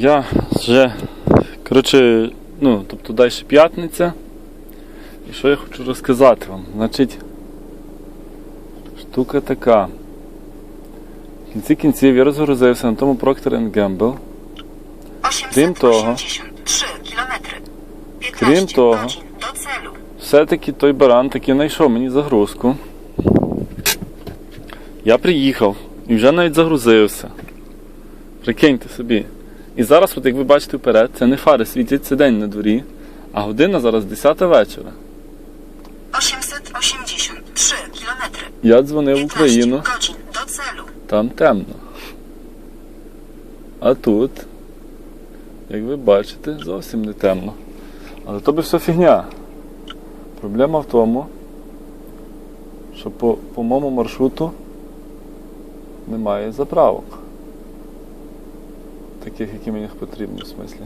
Я вже, коротше, ну, тобто далі п'ятниця. І що я хочу розказати вам? Значить, штука така. В кінці кінців я розгрузився на тому Procter Gamble. Крім того- 15 Крім того-. Все-таки той баран таки знайшов мені загрузку. Я приїхав і вже навіть загрузився. Прикиньте собі. І зараз, от як ви бачите вперед, це не фари світять, це день на дворі, а година зараз 10 вечора. 883 кілометри. Я дзвонив в Україну, до celu. там темно. А тут, як ви бачите, зовсім не темно. Але то би все фігня. Проблема в тому, що по, по моєму маршруту немає заправок. Таких, які мені потрібні в смислі.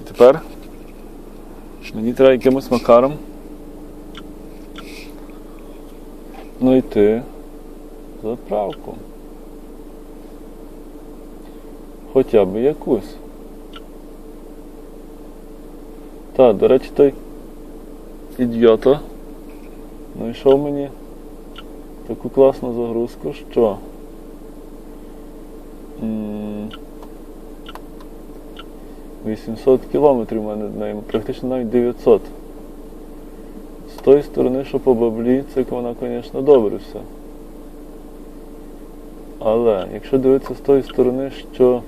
І тепер мені треба якимось макаром Ну знайти заправку. Хоча б якусь. Та, до речі, той ідіота знайшов мені таку класну загрузку, що 800 кілометрів в мене до неї, практично навіть 900. З тої сторони, що по баблі, це вона, звісно, добре все. Але якщо дивитися з тої сторони, що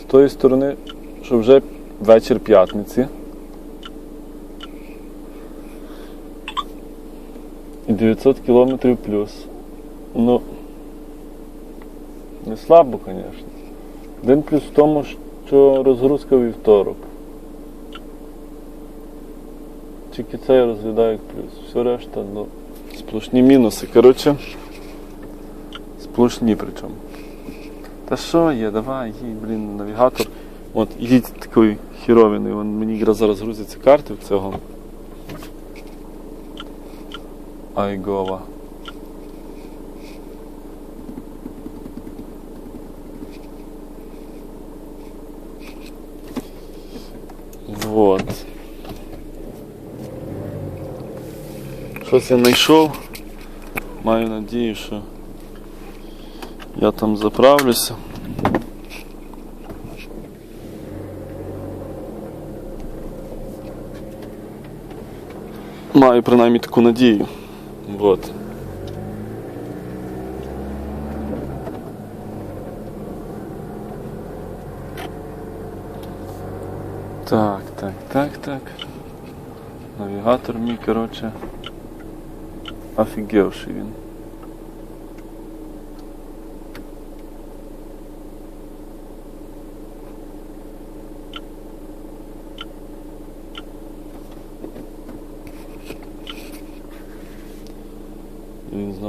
з тої сторони, що вже вечір п'ятниці. 900 кілометрів плюс. Ну, не слабо, звісно. Один плюс в тому, що розгрузка вівторок. Тільки це я розглядаю як плюс. Все решта, ну, сплошні мінуси. Коротше, сплошні причому. Та що є, давай, їдь, блін, навігатор. От, їдь такою хіровиною, Вон мені якраз зараз грузяться карти в цього. Айгова. Вот. Щось я знайшов. Маю надію, що я там заправлюся. Маю принаймні таку надію. Вот. Так, так, так, так. Навігатор мій, коротше. Офігевший він.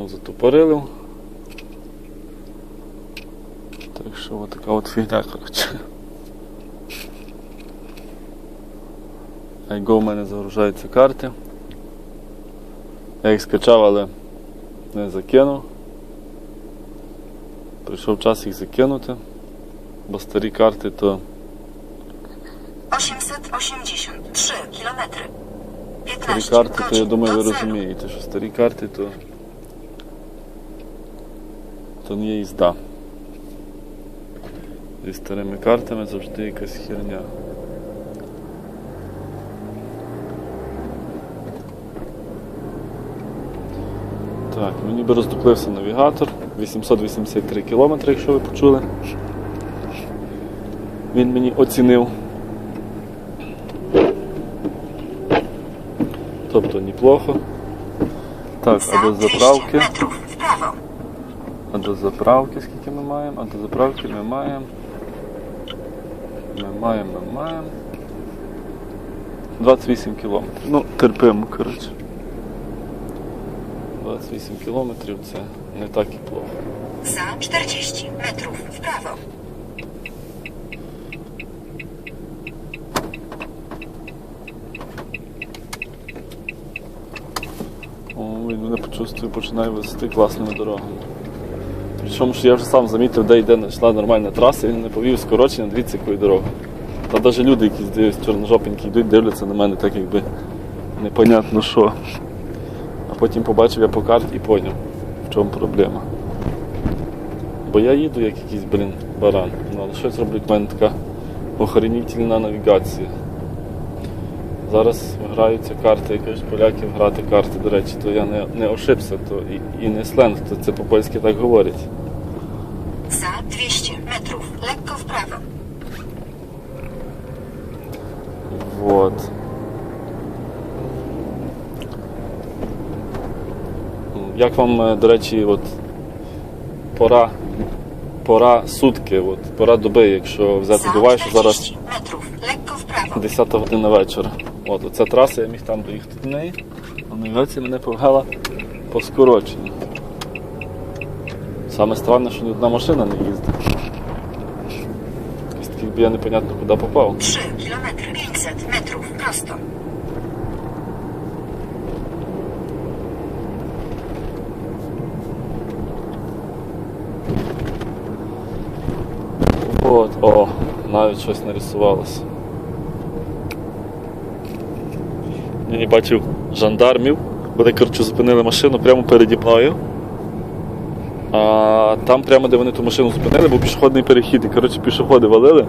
Знов затупорилив. Так що от така от фігня, коротше. iGo в мене загружаються карти. Я їх скачав, але не закинув. Прийшов час їх закинути, бо старі карти то 883 кілометри. старі карти, то я думаю, ви розумієте, що старі карти то, то не є їзда. Зі старими картами завжди якась херня. Так, мені би роздуплився навігатор. 883 кілометри, якщо ви почули. Він мені оцінив. Тобто неплохо. Так, а до За 200 заправки. вправо. А до заправки скільки ми маємо? А до заправки ми маємо. Ми маємо, ми маємо. 28 кілометрів. Ну, терпимо, коротше. 28 кілометрів це не так і плохо. За 40 metrów w prawo. Ну, він мене почувствує, починає вести класними дорогами. Причому що я вже сам замітив, де йде йшла нормальна траса, він не повів скорочення, дивіться, якою дорогою. Та навіть люди, які здають чорножопенькі, йдуть, дивляться на мене так якби непонятно що. А потім побачив я по карті і поняв, в чому проблема. Бо я їду як якийсь, блін, баран. Ну, але щось роблять в мене така охренітельна навігація. Зараз граються карти, якось поляків грати карти, до речі, то я не, не ошибся, то і, і не сленг, то це по-польськи так говорять. Za 200 metrów. Lekko w prawo. Вот. Як вам, е, до речі, от пора, пора сутки, от, пора доби, якщо взяти до уваги, що зараз 40 metrów. Lekko w prawo. 10 година вечора. От, оця траса, я міг там доїхати до неї, а навігація мене повела по скороченню. Саме странне, що ні одна машина не їздить. Якось такий би я непонятно куди попав. 3 kilometry. 500 metrów. Prosto. От, о, навіть щось нарисувалося. Я не бачив жандармів. Вони, коротше, зупинили машину прямо переді мною. А там прямо, де вони ту машину зупинили, був пішохідний перехід. І коротше, пішоходи валили.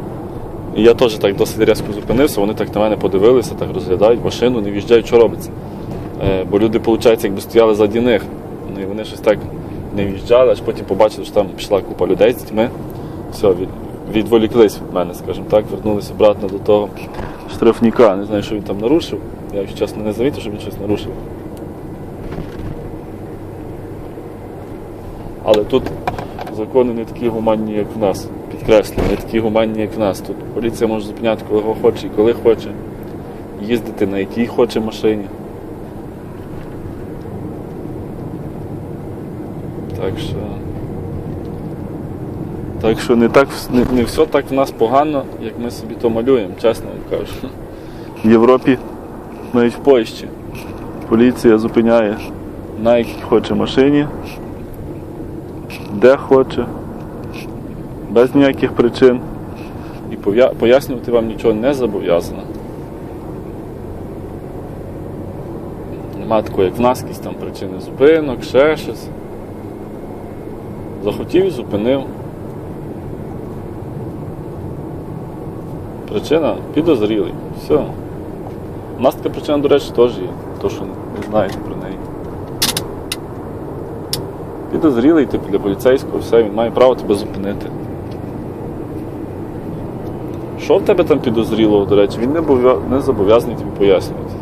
І я теж так досить різко зупинився, вони так на мене подивилися, так розглядають машину, не в'їжджають, що робиться. Е, бо люди, виходить, якби стояли заді них. Ну, і вони щось так не в'їжджали, аж потім побачили, що там пішла купа людей з дітьми. Все, відволіклись від мене, скажімо так, вернулися обратно до того штрафника. Не знаю, що він там нарушив. Я, якщо чесно, не замітив, що він щось нарушив. Але тут закони не такі гуманні, як в нас. Підкреслюю, не такі гуманні, як в нас. Тут поліція може зупиняти, коли хоче і коли хоче. Їздити на якій хоче машині. Так що. Так що не так не, не все так в нас погано, як ми собі то малюємо, чесно вам кажу. В Європі, навіть в Польщі, поліція зупиняє на якій хоче машині, де хоче, без ніяких причин. І пояснювати вам нічого не зобов'язано. Нема такого, як в нас, якісь там причини зупинок, ще щось. Захотів зупинив. Причина підозрілий. Все. У нас така причина, до речі, теж є. То, що не знаєте про неї. Підозрілий, типу для поліцейського, все, він має право тебе зупинити. Що в тебе там підозрілого, до речі, він не, не зобов'язаний тобі пояснювати.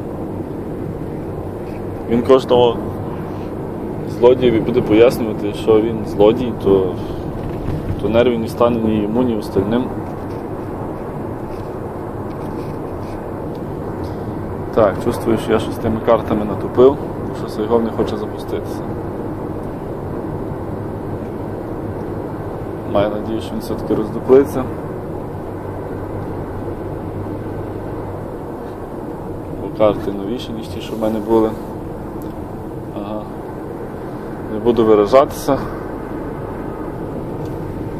Він кожного злодієві буде пояснювати, що він злодій, то, то нервів не стане ні йому, ні остальним. Так, чувствую, що я щось з тими картами натупив, що Сайгов не хоче запуститися. Маю надію, що він все-таки роздуплиться. Бо карти новіші, ніж ті, що в мене були. Ага. Не буду виражатися.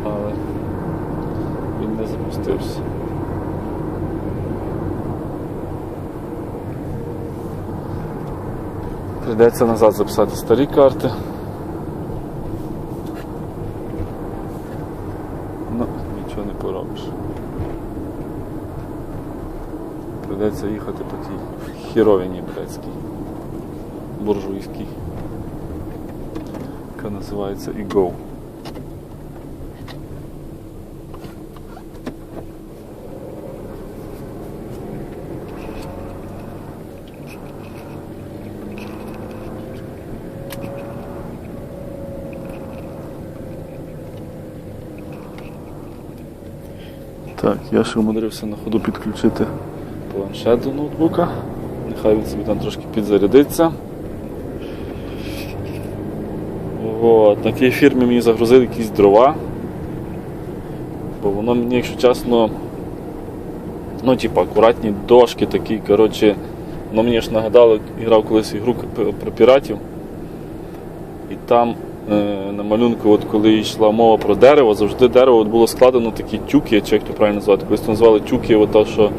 Але він не запустився. Прийдеться назад записати старі карти. Ну, нічого не поробиш. Прийдеться їхати по тій хіровині блядській, буржуйській, яка називається ІГО. Так, я ще умудрився на ходу підключити планшет до ноутбука. Нехай він собі там трошки підзарядиться. От, на тій фірмі мені загрузили якісь дрова. Бо воно мені, якщо чесно, ну, типу, акуратні дошки такі, коротше, воно мені ж нагадало, грав колись ігру про піратів. І там на малюнку, от коли йшла мова про дерево, завжди дерево от було складено такі тюки, чи як то правильно назвати, колись то називали тюки, от то, що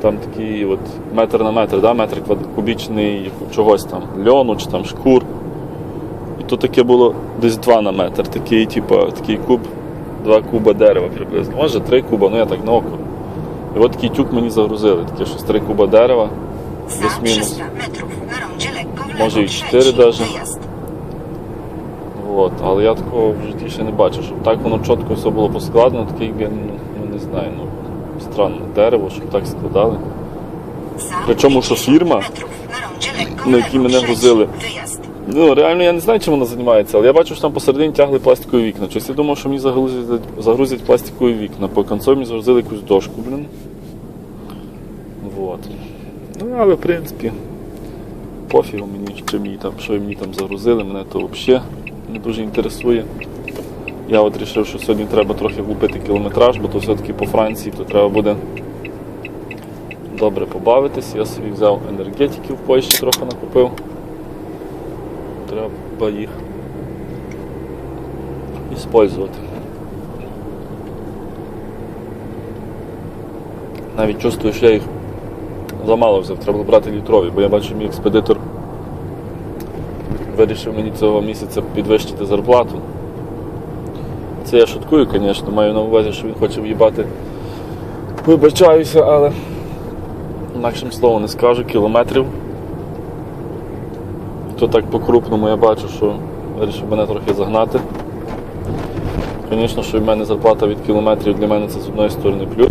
там такий от метр на метр, да, метр кубічний чогось там, льону чи там шкур. І то таке було десь 2 на метр, такий, типу, такий куб, 2 куба дерева приблизно. Може 3 куба, ну я так на око. І от такий тюк мені загрузили, таке щось 3 куба дерева. Za Плюс-мінус. 300 metrów na rondzie От, але я такого в житті ще не бачив, щоб так воно чітко все було поскладено, таке якби, ну, ну не знаю, ну странне дерево, щоб так складали. Причому, що фірма, на якій мене грузили. Ну, реально я не знаю, чим вона займається, але я бачу, що там посередині тягли пластикові вікна. Щось я думав, що мені загрузять, загрузять пластикові вікна. По концу мені загрузили якусь дошку, блін. Вот. Ну, але в принципі, пофігу мені, чи мені там, що мені там загрузили, мене то взагалі не дуже інтересує. Я от вирішив, що сьогодні треба трохи влупити кілометраж, бо то все-таки по Франції то треба буде добре побавитись. Я собі взяв енергетиків в Польщі трохи накупив. Треба їх іспользувати. Навіть чувствую, що я їх замало взяв, треба брати літрові, бо я бачу, мій експедитор вирішив мені цього місяця підвищити зарплату. Це я шуткую, звісно, маю на увазі, що він хоче в'їбати. Вибачаюся, але інакшим словом не скажу, кілометрів. То так по-крупному я бачу, що вирішив мене трохи загнати. Звісно, що в мене зарплата від кілометрів для мене це з одної сторони плюс.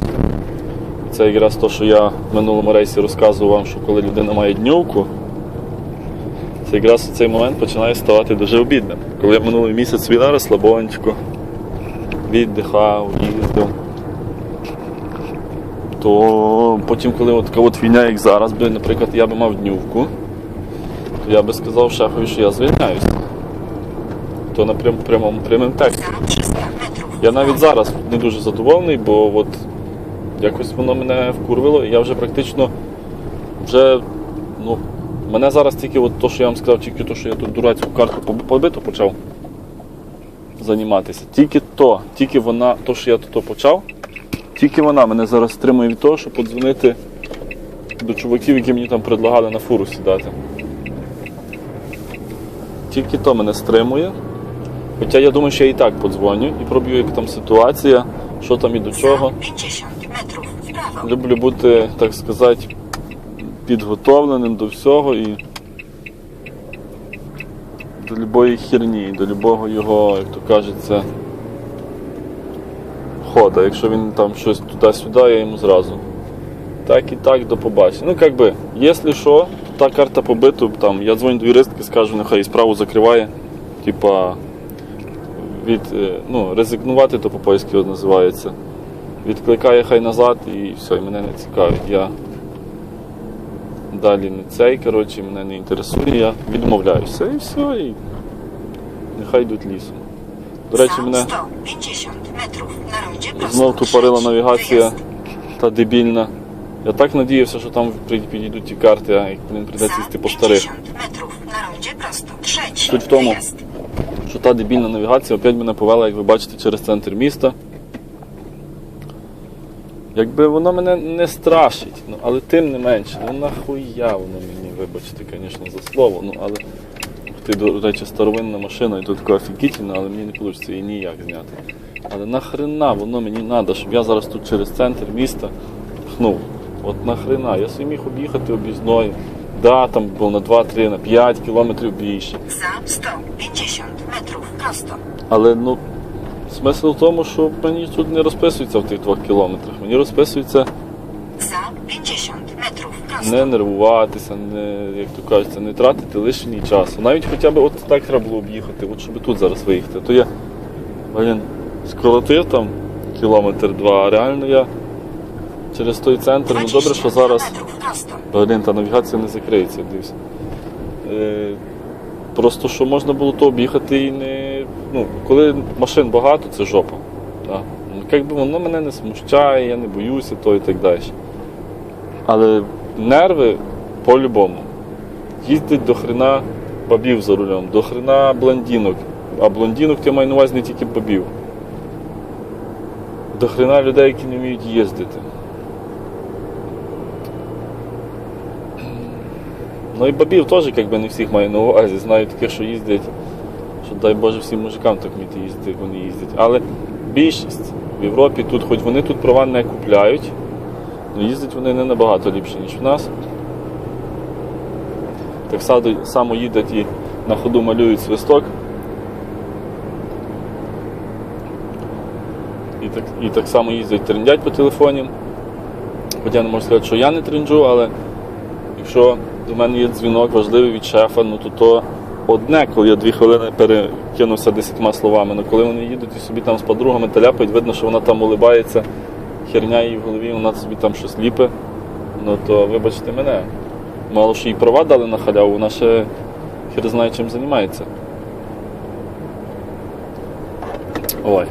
Це якраз те, що я в минулому рейсі розказував вам, що коли людина має днювку, це якраз у цей момент починає ставати дуже обідним. Коли я минулий місяць війна розслабонечко, віддихав, їздив, то потім, коли от така от війна, як зараз, би, наприклад, я би мав днювку, то я би сказав шефові, що я звільняюся. То на прям, прямому прямим тексті. Za 300 metrów. Я навіть зараз не дуже задоволений, бо от якось воно мене вкурвило, і я вже практично вже, ну, мене зараз тільки от то, що я вам сказав, тільки то, що я тут дурацьку карту поб- побиту почав займатися. Тільки то, тільки вона, то, що я тут почав, тільки вона мене зараз стримує від того, щоб подзвонити до чуваків, які мені там предлагали на фуру сідати. Тільки то мене стримує. Хоча я думаю, що я і так подзвоню і проб'ю, як там ситуація, що там і до чого. Za 50 metrów w prawo. Люблю бути, так сказати, підготовленим до всього і до любої херні, до любого його, як то кажеться, хода. Якщо він там щось туди-сюди, я йому зразу. Так і так до побачення. Ну, як би, якщо що, та карта побиту, там, я дзвоню до юристки, скажу, нехай справу закриває. Типа від, е, ну, резигнувати, то по-польськи називається відкликає хай назад і все, і мене не цікавить. Я далі не цей, коротше, мене не інтересує, я відмовляюся і все, і нехай йдуть лісом. До речі, мене 150 metrów na rondzie prosto. знов тупорила навігація та дебільна. Я так надіявся, що там підійдуть ті карти, а як блін, прийдеться йти по старих. 50 metrów na rondzie prosto. Trzeci Суть в тому, що та дебільна навігація опять мене повела, як ви бачите, через центр міста. Якби воно мене не страшить, ну, але тим не менше, ну нахуя воно мені, вибачте, звісно, за слово, ну але ти, до речі, старовинна машина і тут така офігітельна, але мені не вийде її ніяк зняти. Але нахрена воно мені треба, щоб я зараз тут через центр міста пхнув. От нахрена, я собі міг об'їхати об'їзною. Да, там був на 2-3, на 5 кілометрів більше. Za 150 metrów prosto. Але ну, смисл в тому, що мені тут не розписується в тих двох кілометрах. Мені розписується Za 50 metrów prosto. не нервуватися, не, як то кажеться, не тратити лишній час. Навіть хоча б от так треба було об'їхати, от щоб тут зараз виїхати. То я блін, скоротив там кілометр два, а реально я через той центр, ну добре, що зараз. Блін, та навігація не закриється, дивись. Е, просто що можна було то об'їхати і не. Ну, коли машин багато, це жопа. Ну, воно мене не смущає, я не боюся, то і так далі. Але нерви по-любому. Їздить до хрена бабів за рулем, до хрена блондинок. А блондинок я маю на увазі не тільки бабів. До хрена людей, які не вміють їздити. Ну і бабів теж якби не всіх маю на увазі. Знаю таких, що їздять, що дай Боже всім мужикам так вміти їздити, як вони їздять. Але більшість в Європі тут, хоч вони тут права не купляють, але їздять вони не набагато ліпше, ніж в нас. Так само- само їдуть і на ходу малюють свисток. І так, і так само їздять трендять по телефоні. Хоча не можу сказати, що я не тренджу, але якщо до мене є дзвінок важливий від шефа, ну то то одне, коли я дві хвилини перекинувся десятьма словами. Ну коли вони їдуть і собі там з подругами таляпають, видно, що вона там улибається, херня їй в голові, вона собі там щось ліпе, ну то вибачте мене. Мало що їй права дали на халяву, вона ще хер знає чим займається. Ой.